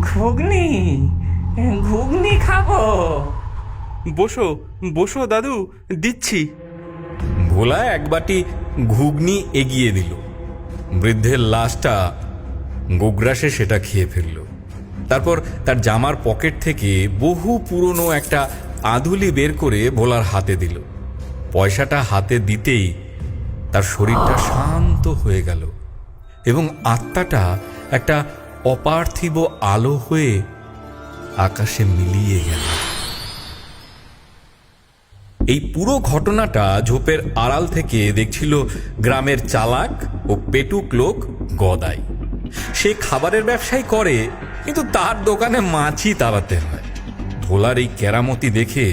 ঘুগনি? ঘুগনি খাব। বসো বসো দাদু দিচ্ছি। ভোলা এক বাটি ঘুগনি এগিয়ে দিল। বৃদ্ধের লাশটা গোগ্রাসে সেটা খেয়ে ফেলল। তারপর তার জামার পকেট থেকে বহু পুরনো একটা আধুলি বের করে ভোলার হাতে দিল। পয়সাটা হাতে দিতেই তার শরীরটা শান্ত হয়ে গেল এবং আত্মাটা একটা অপার্থিব আলো হয়ে আকাশে মিলিয়ে গেল। এই পুরো ঘটনাটা ঝোপের আড়াল থেকে দেখছিল গ্রামের চালাক ও পেটুক লোক গদাই। সে খাবারের ব্যবসাই করে, কিন্তু তার দোকানে মাছই তাড়াতে হয়। ভোলার এই কেরামতি দেখে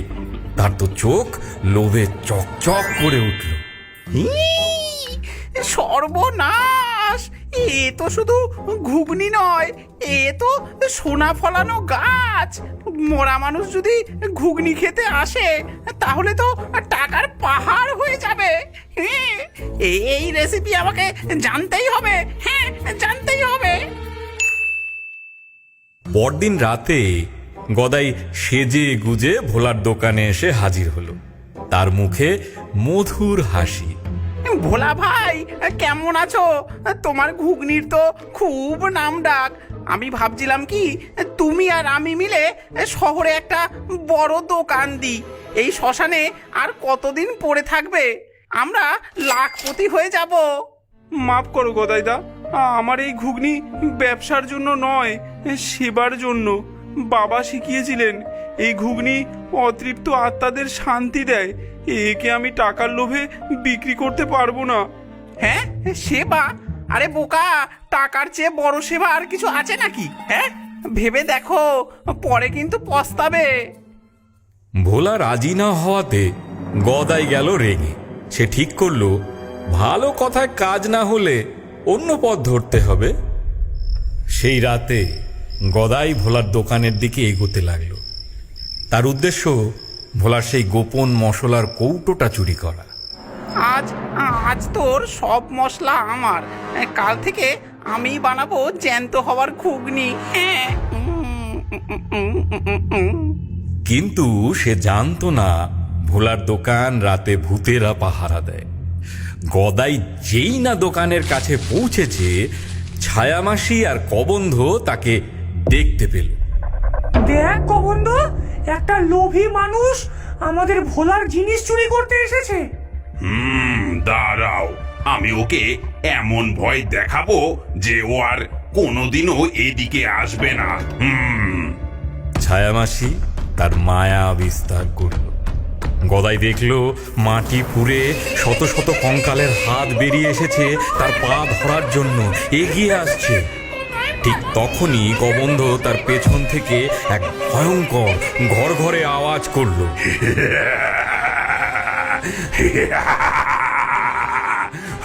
তার তো চোখ লোভে চকচক করে উঠল। সর্বনাশ! এ তো শুধু ঘুগনি নয় এ তো সোনা ফলানো গাছ। মরা মানুষ যদি ঘুগনি খেতে আসে তাহলে তো টাকার পাহাড় হয়ে যাবে। হ্যাঁ, এই রেসিপি আমাকে জানতেই হবে। হ্যাঁ জানতেই হবে। পরদিন রাতে গদাই সেজে গুজে ভোলার দোকানে এসে হাজির হলো। তার মুখে মধুর হাসি। ভোলা ভাই, কেমন আছো? তোমার ঘুগনির তো খুব নাম ডাক। আমি ভাবছিলাম কি, তুমি আর আমি মিলে শহরে একটা বড় দোকান দিই। এই শ্মশানে আর কতদিন পড়ে থাকবে? আমরা লাখপতি হয়ে যাব। মাফ করো গদাইদা আমার এই ঘুগনি ব্যবসার জন্য নয়, সেবার জন্য। বাবা শিখিয়েছিলেন এই ঘুগনি অতৃপ্ত আত্মাদের শান্তি দেয়। একে আমি টাকার লোভে বিক্রি করতে পারব না। হ্যাঁ? সেবা? আরে বোকা টাকার চেয়ে বড় সেবা আর কিছু আছে নাকি? হ্যাঁ? ভেবে দেখো পরে কিন্তু পস্তাবে। ভোলা রাজি না হওয়াতে গদাই গেল রেগে সে ঠিক করল ভালো কথায় কাজ না হলে অন্য পথ ধরতে হবে। সেই রাতে গদাই ভোলার দোকানের দিকে এগোতে লাগল। তার উদ্দেশ্য ভোলার সেই গোপন মশলার কৌটোটা চুরি করা। আজ আজ তোর সব মশলা আমার। কাল থেকে আমি বানাবো জ্যান্ত হওয়ার ঘুগনি। হ্যাঁ। কিন্তু সে জানতো না ভোলার দোকান রাতে ভূতেরা পাহারা দেয়। গদাই যেই না দোকানের কাছে পৌঁছেছে ছায়ামাসি আর কবন্ধ তাকে দেখতে পেল। দেখ গোবন্দ একটা লোভী মানুষ আমাদের ভোলার জিনিস চুরি করতে এসেছে। হুম দাঁড়াও আমি ওকে এমন ভয় দেখাবো যে ও আর কোনোদিনও এদিকে আসবে না। হুম। ছায়ামাসি তার মায়া বিস্তার করল। গদাই দেখল মাটি পুড়ে শত শত কঙ্কালের হাত বেরিয়ে এসেছে তার পা ধরার জন্য এগিয়ে আসছে। ঠিক তখনই গোবন্ধ তার পেছন থেকে এক ভয়ঙ্কর ঘর ঘরে আওয়াজ করল।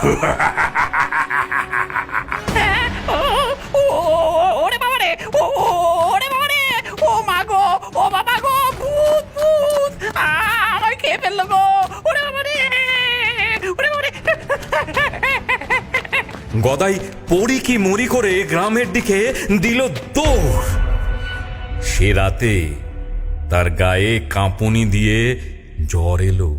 ha ha ও, গদাই পড়ি কি মরি করে গ্রামের দিকে দিল দৌড়। সে রাতে তার গায়ে কাঁপুনি দিয়ে জ্বর এলো।